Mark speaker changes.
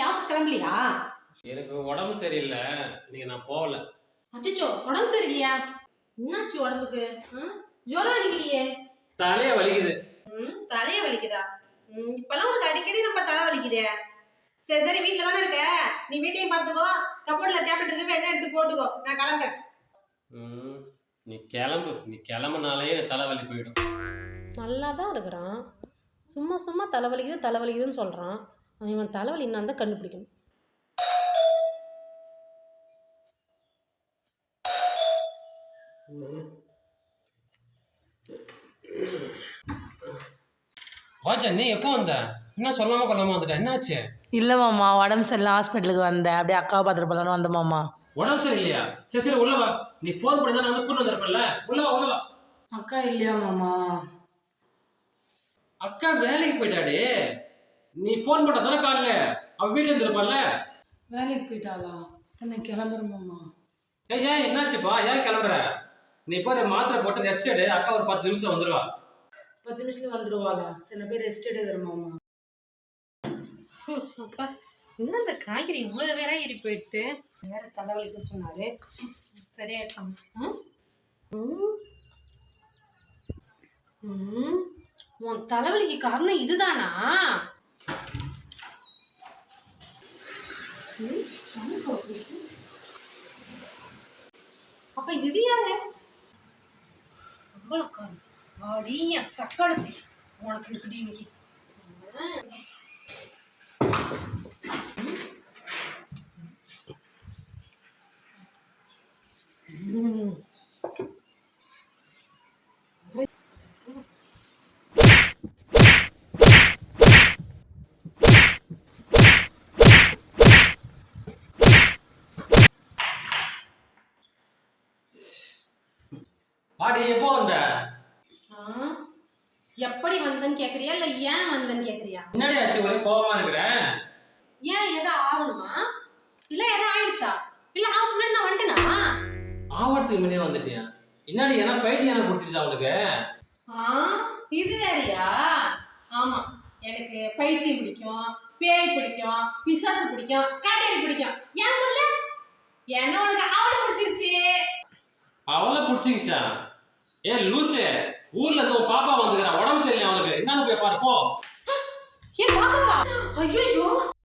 Speaker 1: இன்னைக்கு ஆஃபீஸ் கிளம்பலையா?
Speaker 2: எனக்கு உடம்பு சரியில்லை. இன்னைக்கு நான் போகல.
Speaker 1: அச்சச்சோ உடம்பு சரியில்லையா? என்னாச்சு உடம்புக்கு? ம்? ஜுரம் அடிக்கலையே.
Speaker 2: தலையே வலிக்குது.
Speaker 1: ம் தலைய வலிக்குதா? ம் இப்பெல்லாம் உனக்கு அடிக்கடி நம்ம தலை வலிக்குதே. சரி சரி வீட்டில் தானே இருக்க? நீ வீட்டையும் பார்த்துக்கோ. கபோர்டில் டேப்லெட் இருக்கு வேணா எடுத்து போட்டுக்கோ. நான் கிளம்புறேன்.
Speaker 2: ம், நீ கிளம்பு. நீ கிளம்புனாலே தலைவலி போயிடும்.
Speaker 1: நல்லா தான் இருக்கிறான். சும்மா சும்மா தலைவலிக்குது தலைவலிக்குதுன்னு சொல்கிறான் இவன் தலைவலி என்னன்னு தான் கண்டுபிடிக்கணும்.
Speaker 2: வாஜா நீ எப்போ வந்த? என்ன சொல்லாம கொள்ளாம வந்துட்ட. என்னாச்சு?
Speaker 3: இல்லை மாமா உடம்பு சரியில்லை ஹாஸ்பிட்டலுக்கு வந்தேன். அப்படியே அக்காவை பார்த்துட்டு போகலான்னு வந்த மாமா.
Speaker 2: உடம்பு சரியில்லையா? சரி சரி உள்ள வா. நீ ஃபோன் பண்ணி தான் நான் வந்து கூட்டு வந்திருப்பேன்ல. உள்ள வா உள்ள வா.
Speaker 3: அக்கா இல்லையா மாமா?
Speaker 2: அக்கா வேலைக்கு போயிட்டாடி. நீ ஃபோன் பண்ண தானே காலைல? அவ வீட்டுல இருந்திருப்பான்ல?
Speaker 3: வேலைக்கு போயிட்டாளா? சரி நான்
Speaker 2: ஏய் ஏன் என்னாச்சுப்பா? ஏன் கிளம்புற? நீ போய் மாத்திரை போட்டு ரெஸ்ட் எடு. அக்கா ஒரு பத்து நிமிஷம் வந்துருவா.
Speaker 3: பத்து நிமிஷத்துல வந்துருவாளா? நான் போய் ரெஸ்ட் எடுக்கிறேன் மாமா.
Speaker 1: அப்பா என்ன இந்த காய்கறி இவ்வளோ வேற ஏறி போயிடுது வேற தலைவலிக்குன்னு சொன்னாரு. ம்? உன் தலைவலிக்கு காரணம் இதுதானா? அப்ப இது யாரு? அவ்வளோக்காரன் அடிய என் சக்களத்தி. உனக்கு இருக்குடி இன்னைக்கு ம்.
Speaker 2: பாடி எப்போ வந்த
Speaker 1: ஆ? எப்படி வந்தேன்னு கேக்குறியா? இல்ல ஏன் வந்தேன்னு கேக்குறியா?
Speaker 2: முன்னாடி ஆச்சு? ஒரே கோவமா இருக்கிறேன்
Speaker 1: ஏன் எதை ஆகணுமா? இல்ல எதை ஆயிடுச்சா? இல்ல ஆஃப் முன்னாடி நான் வந்துட்டேனா?
Speaker 2: ஆவரத்துக்கு முன்னே வந்துட்டியா? என்னடி ஏன்னா பைத்தியம் எனக்கு பிடிச்சிருச்சா அவனுக்கு
Speaker 1: ஆ இது வேறயா? ஆமா எனக்கு பைத்தியம் பிடிக்கும் பேய் பிடிக்கும் பிசாசு பிடிக்கும் காட்டேரி பிடிக்கும். ஏன் சொல்லு? என்ன உனக்கு அவளை பிடிச்சிருச்சு.
Speaker 2: அவளை பிடிச்சிக்கிச்சா? ஏ லூசு ஊர்ல இருந்து உன் பாப்பா வந்துக்கிறா. உடம்பு சரியில்லை அவளுக்கு? என்னன்னு போய் பாரு
Speaker 1: பாப்பாவா ஐயோ